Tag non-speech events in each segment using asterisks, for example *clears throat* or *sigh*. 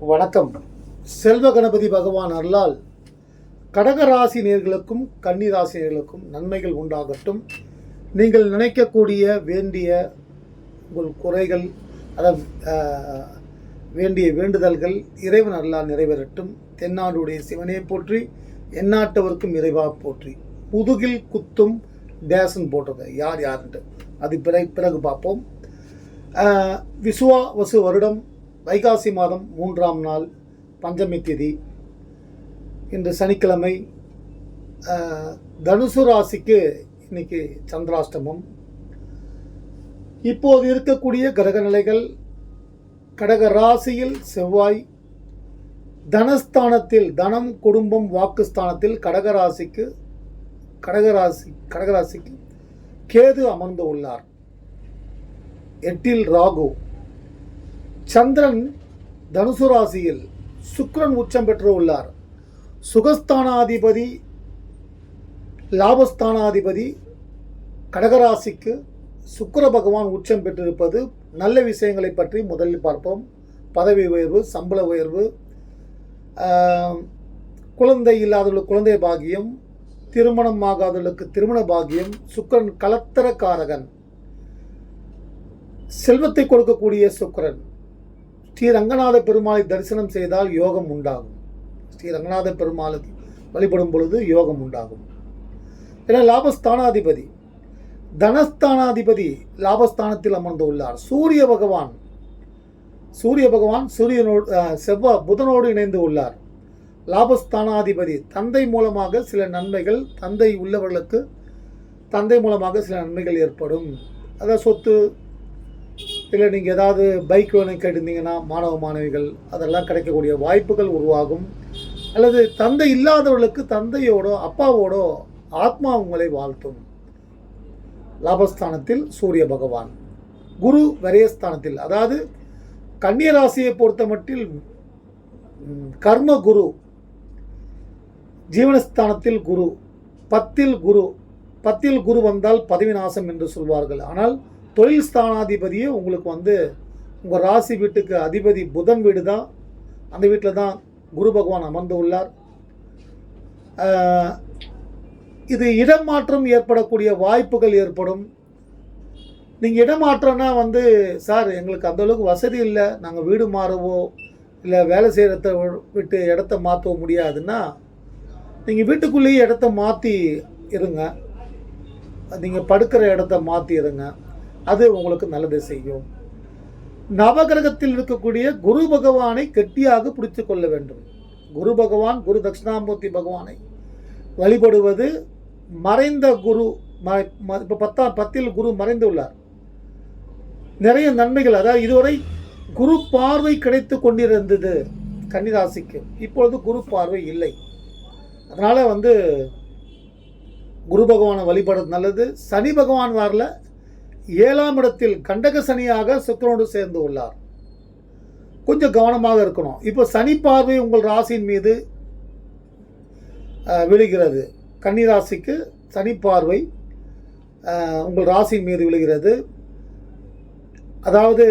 வணக்கம். செல்வ கணபதி பகவான் அருளால் கடகராசி நேர்களுக்கும் கன்னிராசி நேர்களுக்கும் நன்மைகள் உண்டாகட்டும். நீங்கள் நினைக்கக்கூடிய வேண்டிய உங்கள் குறைகள் அதாவது வேண்டிய வேண்டுதல்கள் இறைவன் அருளால் நிறைவேறட்டும். தென்னாடுடைய சிவனே போற்றி எந்நாட்டவருக்கும் இறைவா போற்றி. முதுகில் குத்தும் டேசன் போட்டது யார் யாருன்ட்டு. அது பிறகு பிறகு பார்ப்போம். விசுவாவசு விசுவா வசு வருடம் வைகாசி மாதம் மூன்றாம் நாள் பஞ்சமி திதி. இன்று சனிக்கிழமை தனுசு ராசிக்கு இன்னைக்கு சந்திராஷ்டமம். இப்போது இருக்கக்கூடிய கிரக நிலைகள் கடக ராசியில் செவ்வாய் தனஸ்தானத்தில் தனம் குடும்பம் வாக்குஸ்தானத்தில் கடகராசிக்கு கடகராசி கடகராசிக்கு கேது அமர்ந்து உள்ளார். எட்டில் ராகு. சந்திரன் தனுசு ராசியில் சுக்கிரன் உச்சம் பெற்று உள்ளார் சுகஸ்தானாதிபதி லாபஸ்தானாதிபதி கடகராசிக்கு சுக்கர பகவான் உச்சம் பெற்றிருப்பது நல்ல விஷயங்களை பற்றி முதலில் பார்ப்போம். பதவி உயர்வு சம்பள உயர்வு குழந்தை இல்லாதவர்களுக்கு குழந்தை பாகியம் திருமணம் ஆகாதவர்களுக்கு திருமண பாகியம் சுக்கரன் கலத்தர காரகன் செல்வத்தை கொடுக்கக்கூடிய சுக்கரன். ஸ்ரீ ரங்கநாத பெருமாளை தரிசனம் செய்தால் யோகம் உண்டாகும். ஸ்ரீ ரங்கநாத பெருமாளை வழிபடும் பொழுது யோகம் உண்டாகும். ஏன்னா லாபஸ்தானாதிபதி தனஸ்தானாதிபதி லாபஸ்தானத்தில் அமர்ந்து உள்ளார் சூரிய பகவான் சூரிய பகவான் சூரியனோடு செவ்வா செவ்வாய் புதனோடு இணைந்து உள்ளார். லாபஸ்தானாதிபதி தந்தை மூலமாக சில நன்மைகள் தந்தை உள்ளவர்களுக்கு தந்தை மூலமாக சில நன்மைகள் ஏற்படும். அதாவது சொத்து இல்லை நீங்கள் ஏதாவது பைக் வேணும் கேட்டிருந்தீங்கன்னா மாணவ மாணவிகள் அதெல்லாம் கிடைக்கக்கூடிய வாய்ப்புகள் உருவாகும். அல்லது தந்தை இல்லாதவர்களுக்கு தந்தையோடோ அப்பாவோடோ ஆத்மா உங்களை வாழ்த்தும். லாபஸ்தானத்தில் சூரிய பகவான். குரு விரயஸ்தானத்தில். அதாவது கன்னியராசியை பொறுத்த மட்டில் கர்ம குரு ஜீவனஸ்தானத்தில் குரு பத்தில் குரு பத்தில் குரு வந்தால் பதவி நாசம் என்று சொல்வார்கள். ஆனால் தொழில் ஸ்தானாதிபதியே உங்களுக்கு வந்து உங்கள் ராசி வீட்டுக்கு அதிபதி புதன் வீடு தான் அந்த வீட்டில் தான் குரு பகவான் அமர்ந்து உள்ளார். இது இடமாற்றம் ஏற்படக்கூடிய வாய்ப்புகள் ஏற்படும். நீங்கள் இடமாற்றம்னா வந்து சார் எங்களுக்கு அந்தளவுக்கு வசதி இல்லை. நாங்கள் வீடு மாறவோ இல்லை வேலை செய்கிறத விட்டு இடத்த மாற்றவோ முடியாதுன்னா நீங்கள் வீட்டுக்குள்ளேயே இடத்த மாற்றி இருங்க. நீங்கள் படுக்கிற இடத்த மாற்றி இருங்க. அது உங்களுக்கு நல்லது செய்யும். நவகிரகத்தில் இருக்கக்கூடிய குரு பகவானை கெட்டியாக பிடித்து கொள்ள வேண்டும். குரு பகவான் குரு தட்சிணாமூர்த்தி பகவானை வழிபடுவது மறைந்த குரு இப்போ பத்தாம் பத்தில் குரு மறைந்துள்ளார் நிறைய நன்மைகள் அதாவது இதுவரை குரு பார்வை கிடைத்து கொண்டிருந்தது கன்னிராசிக்கு. இப்பொழுது குரு பார்வை இல்லை. அதனால் வந்து குரு பகவானை வழிபடுறது நல்லது. சனி பகவான் வரல ஏழாம் இடத்தில் கண்டக சனியாக சுக்கரனோடு சேர்ந்து உள்ளார். கொஞ்சம் கவனமாக இருக்கணும். இப்போ சனி பார்வை உங்கள் ராசியின் மீது விழுகிறது. கன்னி ராசிக்கு சனி பார்வை உங்கள் ராசியின் மீது விழுகிறது. அதாவது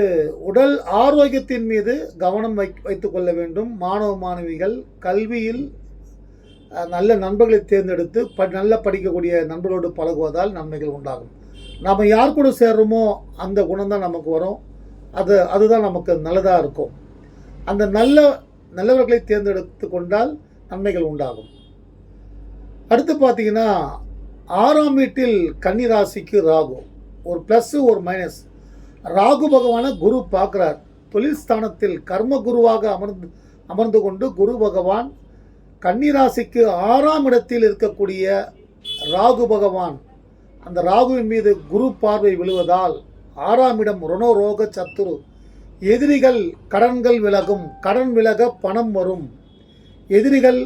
உடல் ஆரோக்கியத்தின் மீது கவனம் வை வைத்துக்கொள்ள வேண்டும். மாணவ மாணவிகள் கல்வியில் நல்ல நண்பர்களை தேர்ந்தெடுத்து ப நல்ல படிக்கக்கூடிய நண்பர்களோடு பழகுவதால் நன்மைகள் உண்டாகும். நாம் யார் கூட சேர்றோமோ அந்த குணம் தான் நமக்கு வரும். அது அதுதான் நமக்கு நல்லதாக இருக்கும். அந்த நல்ல நல்லவர்களை தேர்ந்தெடுத்து கொண்டால் நன்மைகள் உண்டாகும். அடுத்து பார்த்தீங்கன்னா ஆறாம் வீட்டில் கன்னி ராசிக்கு ராகு. ஒரு ப்ளஸ்ஸு ஒரு மைனஸ் ராகு பகவானை குரு பார்க்குறார். தொழில் ஸ்தானத்தில் கர்ம குருவாக அமர்ந்து அமர்ந்து கொண்டு குரு பகவான் கன்னி ராசிக்கு ஆறாம் இடத்தில் இருக்கக்கூடிய ராகு பகவான் அந்த ராகுவின் மீது குரு பார்வை விழுவதால் ஆறாம் இடம் ருணரோக சத்துரு. எதிரிகள் கடன்கள் விலகும் கடன் விலக பணம் வரும். எதிரிகள்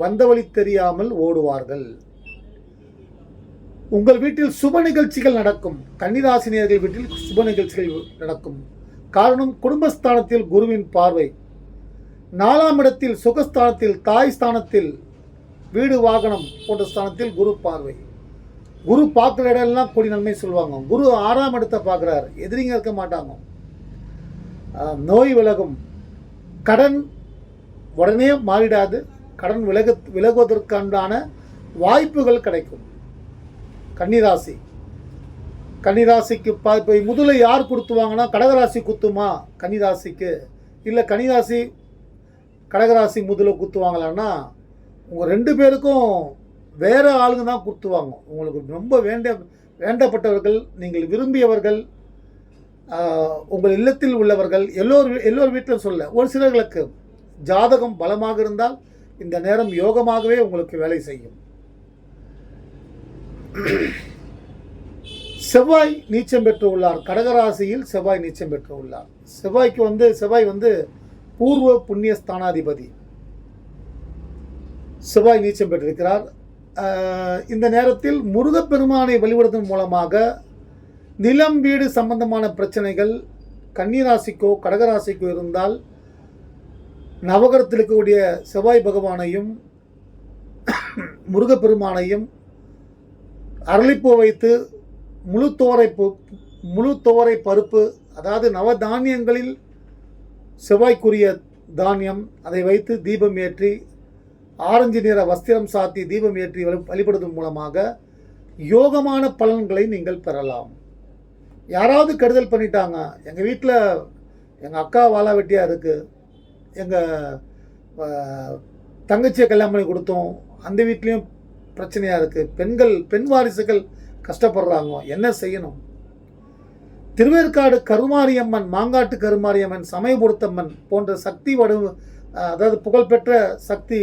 வந்த வழி தெரியாமல் ஓடுவார்கள். உங்கள் வீட்டில் சுப நிகழ்ச்சிகள் நடக்கும். கன்னிராசினியர்கள் வீட்டில் சுப நிகழ்ச்சிகள் நடக்கும். காரணம் குடும்பஸ்தானத்தில் குருவின் பார்வை. நாலாம் இடத்தில் சுகஸ்தானத்தில் தாய் ஸ்தானத்தில் வீடு வாகனம் போன்ற ஸ்தானத்தில் குரு பார்வை. குரு பார்க்குற இடம்லாம் கொடி நன்மை சொல்லுவாங்க. குரு ஆறாம் இடத்தை பார்க்குறாரு. எதிரிங்க இருக்க மாட்டாங்க. நோய் விலகும். கடன் உடனே மாறிடாது. கடன் விலக விலகுவதற்கான வாய்ப்புகள் கிடைக்கும். கன்னிராசி. கன்னிராசிக்கு பா இப்போ முதல்ல யார் கொடுத்துவாங்கன்னா கடகராசி குத்துமா? கன்னிராசிக்கு. இல்லை கன்னிராசி கடகராசி முதல்ல குத்துவாங்களான்னா உங்கள் ரெண்டு பேருக்கும் வேறு ஆளுங்க தான் குத்துவாங்க உங்களுக்கு ரொம்ப வேண்ட வேண்டப்பட்டவர்கள் நீங்கள் விரும்பியவர்கள் உங்கள் இல்லத்தில் உள்ளவர்கள் எல்லோர் வீ- எல்லோர் வீட்டிலும் சொல்ல ஒரு சிலர்களுக்கு ஜாதகம் பலமாக இருந்தால் இந்த நேரம் யோகமாகவே உங்களுக்கு வேலை செய்யும். செவ்வாய் நீச்சம் பெற்று உள்ளார் கடகராசியில் செவ்வாய் நீச்சம் பெற்று உள்ளார் செவ்வாய்க்கு வந்து செவ்வாய் வந்து பூர்வ புண்ணிய ஸ்தானாதிபதி. செவ்வாய் நீச்சம் பெற்றிருக்கிறார். இந்த நேரத்தில் முருகப்பெருமானை வழிபடுவதன் மூலமாக நிலம் வீடு சம்பந்தமான பிரச்சனைகள் கன்னிராசிக்கோ கடகராசிக்கோ இருந்தால் நவகரத்தில் இருக்கக்கூடிய செவ்வாய் பகவானையும் முருகப்பெருமானையும் அரளிப்பூ வைத்து முழு தோரை முழு தோரை பருப்பு அதாவது நவதானியங்களில் செவ்வாய்க்குரிய தானியம் அதை வைத்து தீபம் ஏற்றி ஆரஞ்சு நிற வஸ்திரம் சாத்தி தீபம் ஏற்றி வழிபடுவதன் மூலமாக யோகமான பலன்களை நீங்கள் பெறலாம். யாராவது கெடுதல் பண்ணிட்டாங்க எங்கள் வீட்டில் எங்கள் அக்கா வாழா வெட்டியாக இருக்குது எங்கள் தங்கச்சியை கல்யாணம் பண்ணி கொடுத்தோம் அந்த வீட்லேயும் பிரச்சனையாக இருக்குது பெண்கள் பெண் வாரிசுகள் கஷ்டப்படுறாங்க என்ன செய்யணும்? திருவேற்காடு கருமாரியம்மன் மாங்காட்டு கருமாரியம்மன் சமயபுரத்தம்மன் போன்ற சக்தி வடு அதாவது புகழ்பெற்ற சக்தி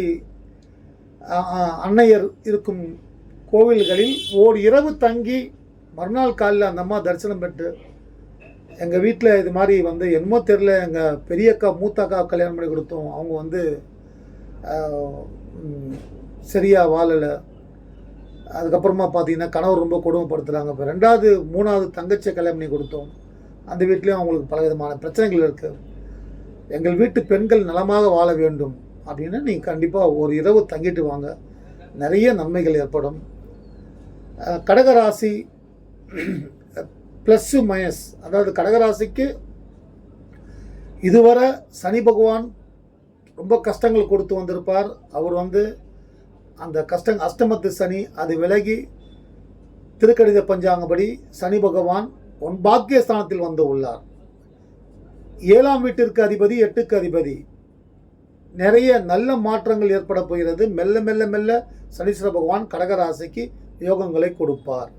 அன்னையர் இருக்கும் கோவில்களில் ஓர் இரவு தங்கி மறுநாள் காலையில் அந்த அம்மா தரிசனம் பெற்று எங்கள் வீட்டில் இது மாதிரி வந்து என்னமோ தெரில எங்கள் பெரியக்கா மூத்தக்கா கல்யாணம் பண்ணி கொடுத்தோம். அவங்க வந்து சரியாக வாழலை. அதுக்கப்புறமா பார்த்தீங்கன்னா கணவர் ரொம்ப கொடுமைப்படுத்துகிறாங்க இப்போ ரெண்டாவது மூணாவது தங்கச்சியை கல்யாணம் பண்ணி கொடுத்தோம். அந்த வீட்லேயும் அவங்களுக்கு பல விதமான பிரச்சனைகள் இருக்குது எங்கள் வீட்டு பெண்கள் நலமாக வாழ வேண்டும். அப்படின்னா நீங்கள் கண்டிப்பாக ஒரு இரவு தங்கிட்டு வாங்க. நிறைய நன்மைகள் ஏற்படும். கடகராசி ப்ளஸ்ஸு மைனஸ் அதாவது கடகராசிக்கு இதுவரை சனி பகவான் ரொம்ப கஷ்டங்கள் கொடுத்து வந்திருப்பார். அவர் வந்து அந்த கஷ்டம் அஷ்டமத்து சனி அது விலகி திருக்கடித பஞ்சாங்கப்படி சனி பகவான் ஒன் பாக்கியஸ்தானத்தில் வந்து உள்ளார். ஏழாம் வீட்டிற்கு அதிபதி எட்டுக்கு அதிபதி. நிறைய நல்ல மாற்றங்கள் ஏற்பட போகிறது. மெல்ல மெல்ல மெல்ல சனீஸ்வர பகவான் கடகராசிக்கு யோகங்களை கொடுப்பார்.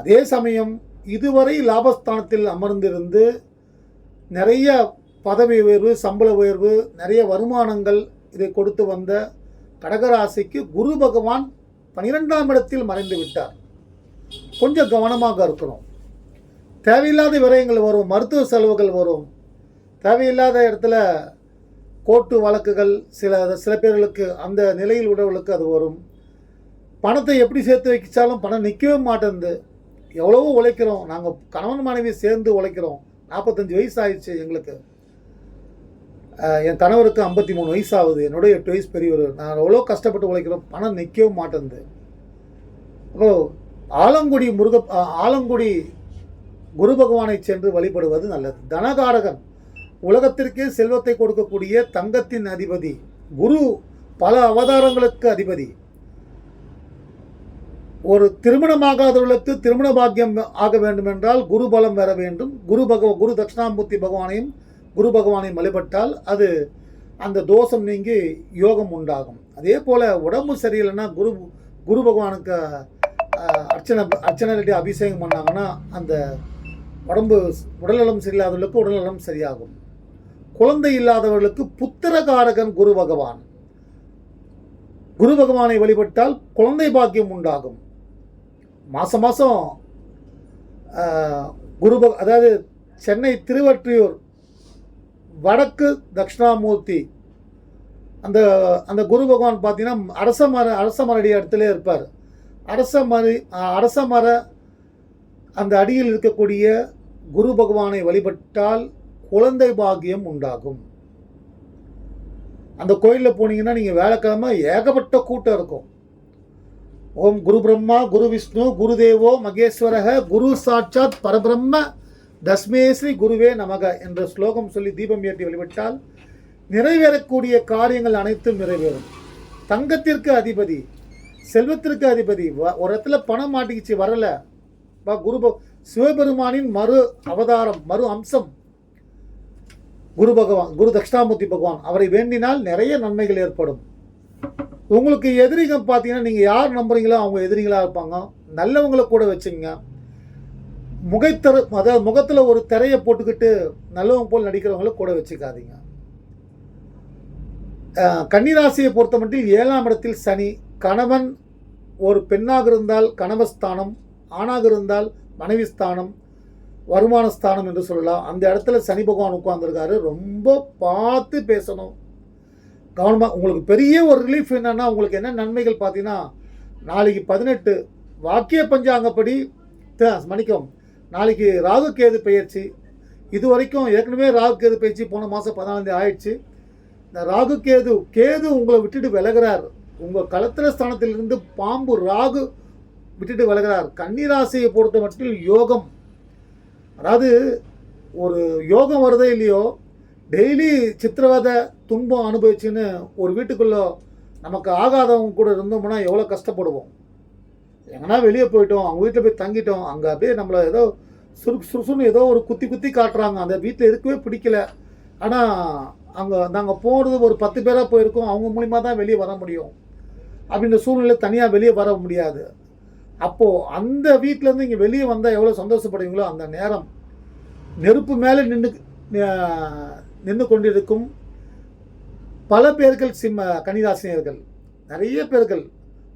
அதே சமயம் இதுவரை லாபஸ்தானத்தில் அமர்ந்திருந்து நிறைய பதவி உயர்வு சம்பள உயர்வு நிறைய வருமானங்கள் இதை கொடுத்து வந்த கடகராசிக்கு குரு பகவான் பனிரெண்டாம் இடத்தில் மறைந்து விட்டார். கொஞ்சம் கவனமாக இருக்கணும். தேவையில்லாத விரயங்கள் வரும் மருத்துவ செலவுகள் வரும். தேவையில்லாத இடத்துல கோர்ட்டு வழக்குகள் சில சில பேர்களுக்கு அந்த நிலையில் உள்ளவர்களுக்கு அது வரும். பணத்தை எப்படி சேர்த்து வைச்சாலும் பணம் நிற்கவே மாட்டேங்குது எவ்வளவோ உழைக்கிறோம். நாங்கள் கணவன் மனைவி சேர்ந்து உழைக்கிறோம். நாற்பத்தஞ்சு வயசு ஆயிடுச்சு எங்களுக்கு. என் கணவருக்கு ஐம்பத்தி மூணு வயசு ஆகுது. என்னுடைய எட்டு வயசு பெரியவர். நான் எவ்வளோ கஷ்டப்பட்டு உழைக்கிறோம். பணம் நிற்கவும் மாட்டேங்குது ஓ ஆலங்குடி முருக ஆலங்குடி குரு பகவானை சென்று வழிபடுவது நல்லது. தனகாரகன் உலகத்திற்கே செல்வத்தை கொடுக்கக்கூடிய தங்கத்தின் அதிபதி. குரு பல அவதாரங்களுக்கு அதிபதி. ஒரு திருமணமாகாதவர்களுக்கு திருமண பாக்கியம் ஆக வேண்டும் என்றால் குரு பலம் பெற வேண்டும். குரு பகவ குரு தட்சிணாமூர்த்தி பகவானையும் குரு பகவானையும் வழிபட்டால் அது அந்த தோஷம் நீங்கி யோகம் உண்டாகும். அதே போல் உடம்பு சரியில்லைன்னா குரு குரு பகவானுக்கு அர்ச்சனை அர்ச்சனை இல்லாட்டி அபிஷேகம் பண்ணாங்கன்னா அந்த உடம்பு உடல்நலம் சரியில்லாதவர்களுக்கு உடல்நலம் சரியாகும். குழந்தை இல்லாதவர்களுக்கு புத்திரகாரகன் குரு பகவான். குரு பகவானை வழிபட்டால் குழந்தை பாக்கியம் உண்டாகும். மாதம் மாதம் குரு அதாவது சென்னை திருவற்றியூர் வடக்கு தட்சிணாமூர்த்தி அந்த அந்த குரு பகவான் பார்த்தீங்கன்னா அரச மர அரச மரடி இடத்துல இருப்பார். அரச மரி அரச மர அந்த அடியில் இருக்கக்கூடிய குரு பகவானை வழிபட்டால் குழந்தை பாக்கியம் உண்டாகும். அந்த கோயிலில் போனீங்கன்னா நீங்கள் வேலைக்கிழமை ஏகப்பட்ட கூட்டம் இருக்கும். ஓம் குரு பிரம்மா குரு விஷ்ணு குரு தேவோ மகேஸ்வரக குரு சாட்சாத் பரபிரம்ம தஸ்மேஸ்ரீ குருவே நமக என்ற ஸ்லோகம் சொல்லி தீபம் ஏற்றி வழிபட்டால் நிறைவேறக்கூடிய காரியங்கள் அனைத்தும் நிறைவேறும். தங்கத்திற்கு அதிபதி செல்வத்திற்கு அதிபதி வ- ஒரு இடத்துல பணம் மாட்டிக்கிச்சு வரல. குரு சிவபெருமானின் மறு அவதாரம் மறு அம்சம். குரு பகவான் குரு தட்சிணாமூர்த்தி பகவான் அவரை வேண்டினால் நிறைய நன்மைகள் ஏற்படும். உங்களுக்கு எதிரிங்க பார்த்தீங்கன்னா நீங்கள் யார் நம்புறீங்களோ அவங்க எதிரிகளாக இருப்பாங்க. நல்லவங்களை கூட வச்சுங்க முகைத்தர அதாவது முகத்தில் ஒரு திரையை போட்டுக்கிட்டு நல்லவங்க போல் நடிக்கிறவங்கள கூட வச்சுக்காதீங்க. கன்னிராசியை பொறுத்த மட்டும் ஏழாம் இடத்தில் சனி கணவன் ஒரு பெண்ணாக இருந்தால் கணவஸ்தானம் ஆணாக இருந்தால் மனைவி ஸ்தானம் வருமான ஸ்தானம் என்று சொல்லலாம். அந்த இடத்துல சனி பகவான் உட்கார்ந்துருக்காரு. ரொம்ப பார்த்து பேசணும். கவனமாக உங்களுக்கு பெரிய ஒரு ரிலீஃப் என்னென்னா உங்களுக்கு என்ன நன்மைகள் பார்த்தீங்கன்னா நாளைக்கு பதினெட்டு வாக்கிய பஞ்சாங்கப்படி மன்னிக்கும் நாளைக்கு ராகு கேது பயிற்சி. இது வரைக்கும் ஏற்கனவே ராகு கேது பயிற்சி போன மாதம் பதினாலாந்தேதி ஆயிடுச்சு. இந்த ராகு கேது கேது உங்களை விட்டுட்டு விலகிறார். உங்கள் களத்திர ஸ்தானத்திலிருந்து பாம்பு ராகு விட்டுட்டு விலகிறார். கன்னிராசியை பொறுத்த மட்டும் யோகம். அதாவது ஒரு யோகம் வருதோ இல்லையோ டெய்லி சித்திரவதை துன்பம் அனுபவிச்சுன்னு ஒரு வீட்டுக்குள்ளே நமக்கு ஆகாதவங்க கூட இருந்தோம்னா எவ்வளோ கஷ்டப்படுவோம். எங்கன்னா வெளியே போயிட்டோம் அவங்க வீட்டில் போய் தங்கிட்டோம் அங்கே அப்படியே நம்மளை ஏதோ சுரு சுறுசுன்னு ஏதோ ஒரு குத்தி குத்தி காட்டுறாங்க. அந்த வீட்டில் இருக்கவே பிடிக்கல. ஆனால் அங்கே நாங்கள் போகிறது ஒரு பத்து பேராக போயிருக்கோம். அவங்க மூலிமா தான் வெளியே வர முடியும். அப்படின்ற சூழ்நிலை தனியாக வெளியே வர முடியாது. அப்போது அந்த வீட்டிலேருந்து இங்கே வெளியே வந்தால் எவ்வளோ சந்தோஷப்படுவீங்களோ அந்த நேரம் நெருப்பு மேலே நின்று நின்று கொண்டிருக்கும். பல பேர்கள் சிம்ம கன்னிராசினியர்கள் நிறைய பேர்கள்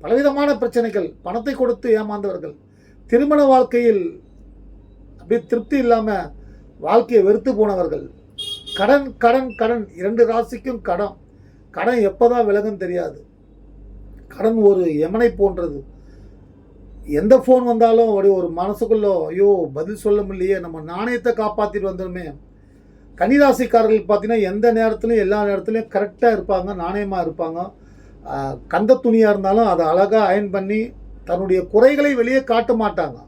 பலவிதமான பிரச்சனைகள் பணத்தை கொடுத்து ஏமாந்தவர்கள் திருமண வாழ்க்கையில் அப்படியே திருப்தி இல்லாமல் வாழ்க்கையை வெறுத்து போனவர்கள். கடன் கடன் கடன் இரண்டு ராசிக்கும் கடன். கடன் எப்போதான் விலகும் தெரியாது. கடன் ஒரு எமனை போன்றது. எந்த ஃபோன் வந்தாலும் அப்படி ஒரு மனசுக்குள்ளோ ஐயோ பதில் சொல்ல முடியலையே நம்ம நாணயத்தை காப்பாற்றிட்டு வந்துடுமே. கன்னிராசிக்காரர்கள் பார்த்தீங்கன்னா எந்த நேரத்துலையும் எல்லா நேரத்துலையும் கரெக்டாக இருப்பாங்க நாணயமாக இருப்பாங்க. கந்த துணியாக இருந்தாலும் அதை அழகாக அயன் பண்ணி தன்னுடைய குறைகளை வெளியே காட்ட மாட்டாங்க.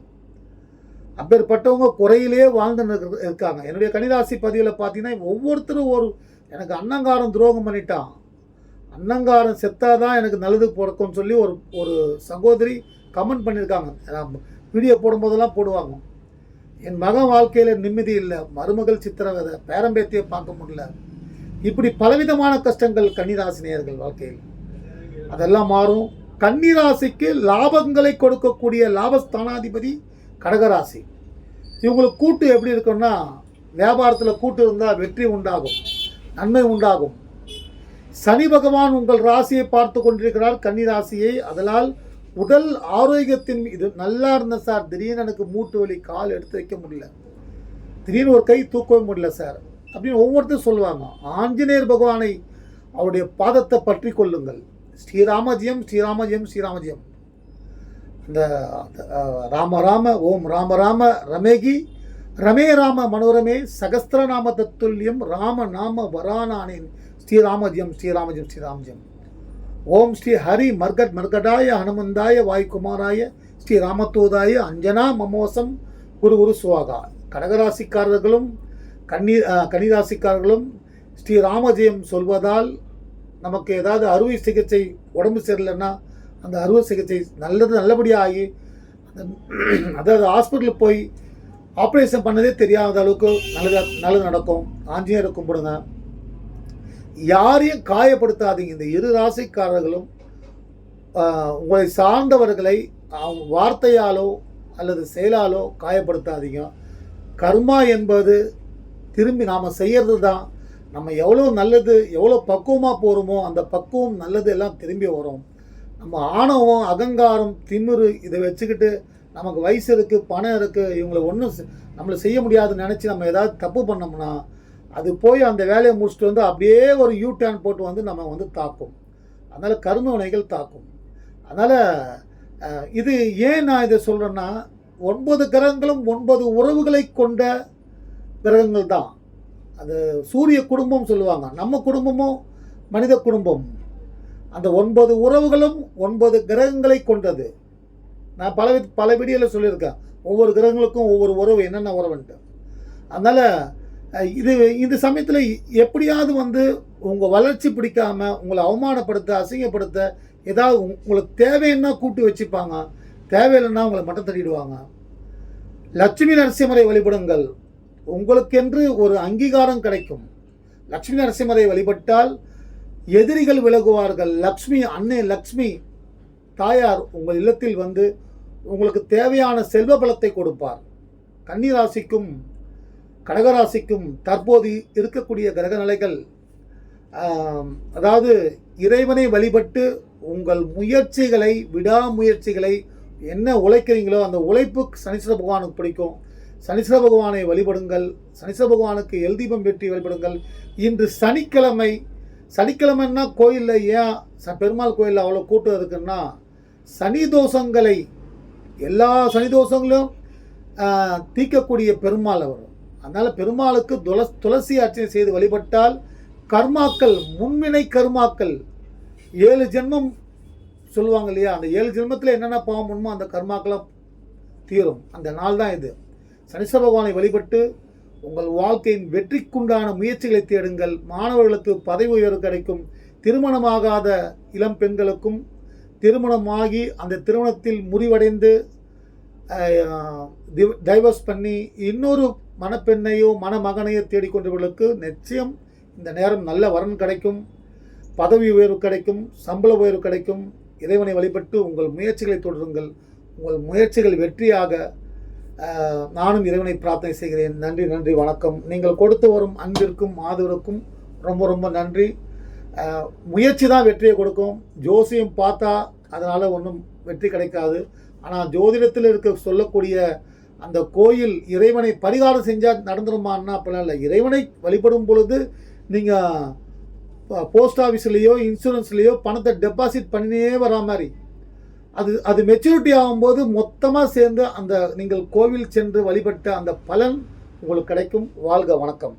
அப்பேற்பட்டவங்க குறையிலே வாழ்ந்து இருக்காங்க. என்னுடைய கன்னிராசி பதிவில் பார்த்தீங்கன்னா ஒவ்வொருத்தரும் ஒரு எனக்கு அன்னங்காரம் துரோகம் பண்ணிட்டான். அன்னங்காரம் செத்தாதான் எனக்கு நல்லது பிறக்கும்னு சொல்லி ஒரு ஒரு சகோதரி கமெண்ட் பண்ணியிருக்காங்க வீடியோ போடும்போதெல்லாம் போடுவாங்க. என் மகன் வாழ்க்கையில் நிம்மதி இல்லை. மருமகள் சித்திரவதை பேரம்பேத்தியை பார்க்க முடியல. இப்படி பலவிதமான கஷ்டங்கள் கன்னிராசினியர்கள் வாழ்க்கையில். அதெல்லாம் மாறும். கன்னிராசிக்கு லாபங்களை கொடுக்கக்கூடிய லாபஸ்தானாதிபதி கடகராசி. இவங்களுக்கு கூட்டு எப்படி இருக்குன்னா வியாபாரத்தில் கூட்டு இருந்தால் வெற்றி உண்டாகும். நன்மை உண்டாகும். சனி பகவான் உங்கள் ராசியை பார்த்து கொண்டிருக்கிறார். கன்னி ராசியை அதனால் உடல் ஆரோக்கியத்தின் இது நல்லா இருந்தேன் சார் திடீர்னு எனக்கு மூட்டு வலி கால் எடுத்து வைக்க முடியல. திடீர்னு ஒரு கை தூக்கவே முடியல சார் அப்படின்னு ஒவ்வொருத்தரும் சொல்லுவாங்க. ஆஞ்சநேயர் பகவானை அவருடைய பாதத்தை பற்றி கொள்ளுங்கள். ஸ்ரீராமஜியம் ஸ்ரீராமஜியம் ஸ்ரீராமஜியம். இந்த ராம ராம ஓம் ராம ராம ரமேகி ரமே ராம மனோரமே சகஸ்திரநாம தத்துல்யம் ராம நாம வரானானேன். ஸ்ரீராமஜியம் ஸ்ரீராமஜியம் ஸ்ரீராமஜியம். ஓம் ஸ்ரீ ஹரி மர்கட் மர்கடாய ஹனுமந்தாய வாய்குமாராய ஸ்ரீ ராமத்தோதாய அஞ்சனா மமோசம் குரு குரு சுவாகா. கடகராசிக்காரர்களும் கன்னி கன்னிராசிக்காரர்களும் ஸ்ரீ ராமஜெயம் சொல்வதால் நமக்கு ஏதாவது அறுவை சிகிச்சை உடம்பு சரியில்லைன்னா அந்த அறுவை சிகிச்சை நல்லது நல்லபடியாக ஆகி அந்த *clears throat* அதாவது ஹாஸ்பிட்டலுக்கு போய் ஆப்ரேஷன் பண்ணதே தெரியாத அளவுக்கு நல்லதாக நல்லது நடக்கும். ஆஞ்சநேயரை கும்பிடுங்க. யாரையும் காயப்படுத்தாதீங்க. இந்த இரு ராசிக்காரர்களும் உங்களை சார்ந்தவர்களை வார்த்தையாலோ அல்லது செயலாலோ காயப்படுத்தாதீங்க. கர்மா என்பது திரும்பி நாம் செய்கிறது தான். நம்ம எவ்வளோ நல்லது எவ்வளோ பக்குவமாக போகிறோமோ அந்த பக்குவம் நல்லது எல்லாம் திரும்பி வரும். நம்ம ஆணவம் அகங்காரம் திமிரு இதை வச்சுக்கிட்டு நமக்கு வயசு இருக்குது பணம் இருக்குது இவங்களை ஒன்றும் நம்மளை செய்ய முடியாதுன்னு நினச்சி நம்ம ஏதாவது தப்பு பண்ணோம்னா அது போய் அந்த வேலையை முடிச்சுட்டு வந்து அப்படியே ஒரு யூ டேர்ன் போட்டு வந்து நம்ம வந்து தாக்கும். அதனால் கரும வினைகள் தாக்கும். அதனால் இது ஏன் நான் இதை சொல்கிறேன்னா ஒன்பது கிரகங்களும் ஒன்பது உறவுகளை கொண்ட கிரகங்கள் தான். அது சூரிய குடும்பம் சொல்லுவாங்க. நம்ம குடும்பமும் மனித குடும்பம். அந்த ஒன்பது உறவுகளும் ஒன்பது கிரகங்களை கொண்டது. நான் பல வி- பல வீடியோவில் சொல்லியிருக்கேன். ஒவ்வொரு கிரகங்களுக்கும் ஒவ்வொரு உறவு என்னென்ன உறவுன்ட்டு. அதனால் இது இந்த சமயத்தில் எப்படியாவது வந்து உங்கள் வளர்ச்சி பிடிக்காமல் உங்களை அவமானப்படுத்த அசிங்கப்படுத்த ஏதாவது உங்களுக்கு தேவைன்னா கூட்டி வச்சுப்பாங்க. தேவையில்லைன்னா உங்களை மட்டம் தட்டிடுவாங்க. லட்சுமி நரசிம்மரை வழிபடுங்கள். உங்களுக்கென்று ஒரு அங்கீகாரம் கிடைக்கும். லட்சுமி நரசிம்மரை வழிபட்டால் எதிரிகள் விலகுவார்கள். லக்ஷ்மி அன்னை லக்ஷ்மி தாயார் உங்கள் இல்லத்தில் வந்து உங்களுக்கு தேவையான செல்வ பலத்தை கொடுப்பார். கன்னிராசிக்கும் கடகராசிக்கும் தற்போது இருக்கக்கூடிய கிரக நிலைகள் அதாவது இறைவனை வழிபட்டு உங்கள் முயற்சிகளை விடாமுயற்சிகளை என்ன உழைக்கிறீங்களோ அந்த உழைப்பு சனீஸ்வர பகவானுக்கு பிடிக்கும். சனீஸ்வர பகவானை வழிபடுங்கள். சனீஸ்வர பகவானுக்கு எல் தீபம் வெற்றி வழிபடுங்கள். இன்று சனிக்கிழமை சனிக்கிழமைன்னா கோயிலில் ஏன் ச- பெருமாள் கோயிலில் அவ்வளோ கூட்டம் இருக்குன்னா சனி தோஷங்களை எல்லா சனி தோஷங்களும் தீர்க்கக்கூடிய பெருமாள் அவர். அதனால் பெருமாளுக்கு துள துளசி அர்ச்சனை செய்து வழிபட்டால் கர்மாக்கள் முன்வினை கர்மாக்கள் ஏழு ஜென்மம் சொல்லுவாங்க இல்லையா? அந்த ஏழு ஜென்மத்தில் என்னென்ன பாவம் பண்ணுமோ அந்த கர்மாக்கெல்லாம் தீரும். அந்த நாள் தான் இது. சனீஸ்வர பகவானை வழிபட்டு உங்கள் வாழ்க்கையின் வெற்றிக்குண்டான முயற்சிகளை தேடுங்கள். மாணவர்களுக்கு பதவி உயர்வு கிடைக்கும். திருமணமாகாத இளம் பெண்களுக்கும் திருமணமாகி அந்த திருமணத்தில் முறிவடைந்து டைவர்ஸ் பண்ணி இன்னொரு மணப்பெண்ணையோ மணமகனையோ தேடிக்கொண்டவர்களுக்கு நிச்சயம் இந்த நேரம் நல்ல வரன் கிடைக்கும் பதவி உயர்வு கிடைக்கும் சம்பள உயர்வு கிடைக்கும். இறைவனை வழிபட்டு உங்கள் முயற்சிகளை தொடருங்கள். உங்கள் முயற்சிகள் வெற்றியாக நானும் இறைவனை பிரார்த்தனை செய்கிறேன். நன்றி நன்றி வணக்கம். நீங்கள் கொடுத்து வரும் அன்பிற்கும் ஆதரவுக்கும் ரொம்ப ரொம்ப நன்றி. முயற்சி தான் வெற்றியை கொடுக்கும். ஜோசியம் பார்த்தா அதனால் ஒன்றும் வெற்றி கிடைக்காது. ஆனால் ஜோதிடத்தில் இருக்க சொல்லக்கூடிய அந்த கோயில் இறைவனை பரிகாரம் செஞ்சால் நடந்துருமான்னா அப்படிலாம் இல்லை. இறைவனை வழிபடும் பொழுது நீங்கள் போஸ்ட் ஆஃபீஸ்லேயோ இன்சூரன்ஸ்லேயோ பணத்தை டெபாசிட் பண்ணினே வரா மாதிரி. அது அது மெச்சூரிட்டி ஆகும்போது மொத்தமாக சேர்ந்து அந்த நீங்கள் கோவில் சென்று வழிபட்ட அந்த பலன் உங்களுக்கு கிடைக்கும். வாழ்க வணக்கம்.